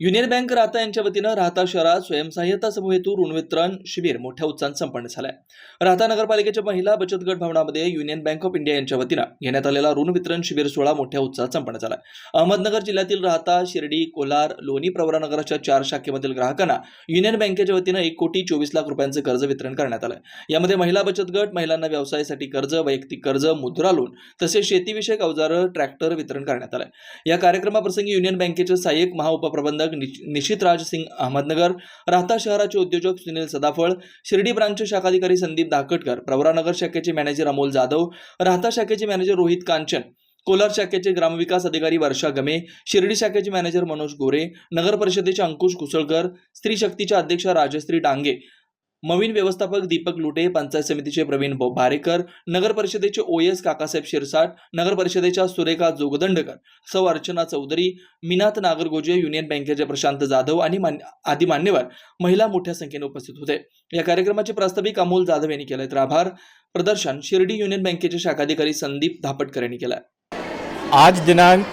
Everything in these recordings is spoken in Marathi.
युनियन बँक राहता यांच्या वतीनं राहता शहरात स्वयंसहाय्यता समूहेतून ऋण वितरण शिबिर मोठ्या उत्साहात संपन्न झालंय. राहता नगरपालिकेच्या महिला बचत गट भवनामध्ये युनियन बँक ऑफ इंडिया यांच्या वतीनं घेण्यात आलेला ऋण वितरण शिबिर सोहळा मोठ्या उत्साहात संपन्न झालाय. अहमदनगर जिल्ह्यातील राहता शिर्डी कोलार लोणी प्रवरानगराच्या चार शाखेमधील ग्राहकांना युनियन बँकेच्या वतीनं एक कोटी चोवीस लाख रुपयांचं कर्ज वितरण करण्यात आलंय. यामध्ये महिला बचत गट महिलांना व्यवसायासाठी कर्ज वैयक्तिक कर्ज मुद्रा लोन तसेच शेतीविषयक अवजारं ट्रॅक्टर वितरण करण्यात आलंय. या कार्यक्रमाप्रसंगी युनियन बँकेचे सहाय्यक महाउपप्रबंधक संपादक निशित राज सिंग अहमदनगर राहता शहराचे उद्योजक सुनील सदाफळ शिर्डी ब्रांचचे शाखाधिकारी संदीप धाकटकर प्रवरानगर शाखेचे मॅनेजर अमोल जाधव राहता शाखेचे मॅनेजर रोहित कांचन कोलार शाखेचे ग्रामविकास अधिकारी वर्षा गमे शिर्डी शाखेचे मॅनेजर मनोज गोरे नगर परिषदेचे अंकुश कुसळकर स्त्री शक्तीच्या अध्यक्षा राजश्री डांगे मवीन व्यवस्थापक दीपक लुटे पंचायत समितीचे प्रवीण भारेकर नगर परिषदेचे ओ एस काकासाहेब शिरसाट नगर परिषदेच्या सुरेखा जोगदंडकर सौ अर्चना चौधरी मिनात नागरगोजे युनियन बँकेचे प्रशांत जाधव आणि मान आदी मान्यवर महिला मोठ्या संख्येने उपस्थित होते. या कार्यक्रमाचे प्रास्ताविक अमोल जाधव यांनी केले तर आभार. प्रदर्शन शिर्डी युनियन बँकेचे शाखाधिकारी संदीप धापटकर यांनी केलं आज दिनांक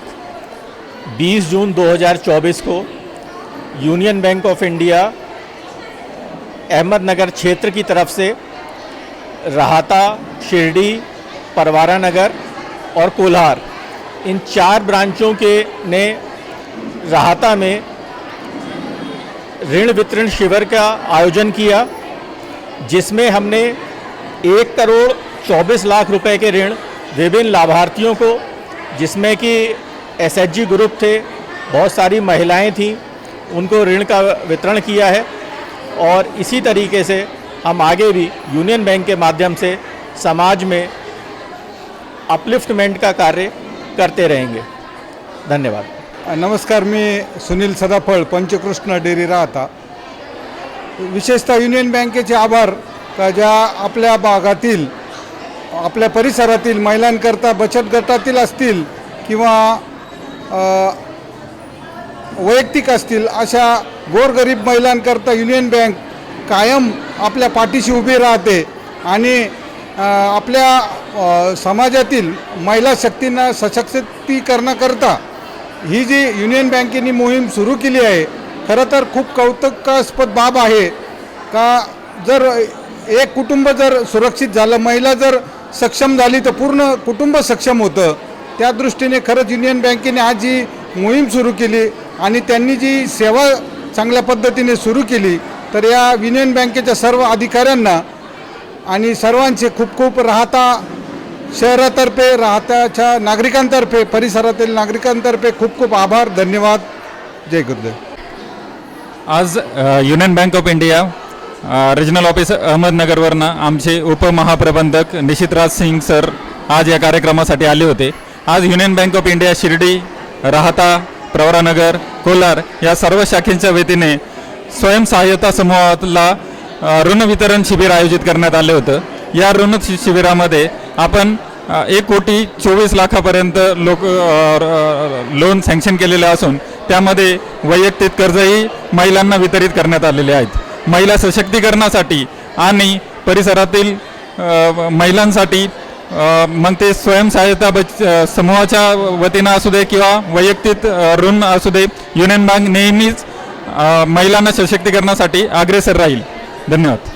20 जून 2024 को Union Bank of India Ahmednagar क्षेत्र की तरफ़ से राहता, शिरडी परवारा नगर और कोल्हार, इन चार ब्रांचों के ने राहता में ऋण वितरण शिविर का आयोजन किया, जिसमें हमने एक करोड़ चौबीस लाख रुपए के ऋण विभिन्न लाभार्थियों को, जिसमें कि एसएचजी ग्रुप थे, बहुत सारी महिलाएँ थीं, उनको ऋण का वितरण किया है। और इसी तरीके से हम आगे भी यूनियन बैंक के माध्यम से समाज में अपलिफ्टमेंट का कार्य करते रहेंगे। धन्यवाद। नमस्कार मी सुनील सदाफळ पंचकृष्ण डेरी राहता। विशेषतः युनियन बँकेचे आभार का ज्या आपल्या भागातील आपल्या परिसरातील महिलांकरता बचत गटातील असतील किंवा वैयक्तिक असतील अशा गोरगरीब महिलांकरता युनियन बँक कायम आपल्या पाठीशी उभी राहते आणि आपल्या समाजातील महिला शक्तींना सशक्तीकरणाकरता ही जी युनियन बँकेने मोहीम सुरू केली आहे खरं तर खूप कौतुकास्पद बाब आहे. का जर एक कुटुंब जर सुरक्षित झालं महिला जर सक्षम झाली तर पूर्ण कुटुंब सक्षम होतं. त्या दृष्टीने खरंच युनियन बँकेने आज जी मोहीम सुरू केली. आणि त्यांनी जी सेवा चांगल्या पद्धतीने सुरू केली तर या युनियन बँकेच्या सर्व अधिकाऱ्यांना आणि सर्वांचे खूप खूप राहता शहरातर्फे राहत्याच्या नागरिकांतर्फे परिसरातील नागरिकांतर्फे खूप खूप आभार धन्यवाद. जय गुरुदेव. आज Union Bank of India regional office अहमदनगरवरनं आमचे उपमहाप्रबंधक निशितराज सिंग सर आज या कार्यक्रमासाठी आले होते. आज Union Bank of India Shirdi Rahata Pravaranagar Kolar या सर्व शाखेच्या वतीने स्वयंसहाय्यता समूहाला ऋण वितरण शिबिर आयोजित करण्यात आले होतं. या ऋण शिबिरामध्ये आपण एक कोटी चोवीस लाखापर्यंत लोक लोन सँक्शन केलेले असून त्यामध्ये वैयक्तिक कर्जही महिलांना वितरित करण्यात आलेले आहेत. महिला सशक्तीकरणासाठी आणि परिसरातील महिलांसाठी मग ते स्वयंसहायता बच समूहाच्या वतीनं असू दे किंवा वैयक्तिक ऋण असू दे युनियन बँक नेहमीच महिलांना सशक्तीकरणासाठी अग्रेसर राहील. धन्यवाद.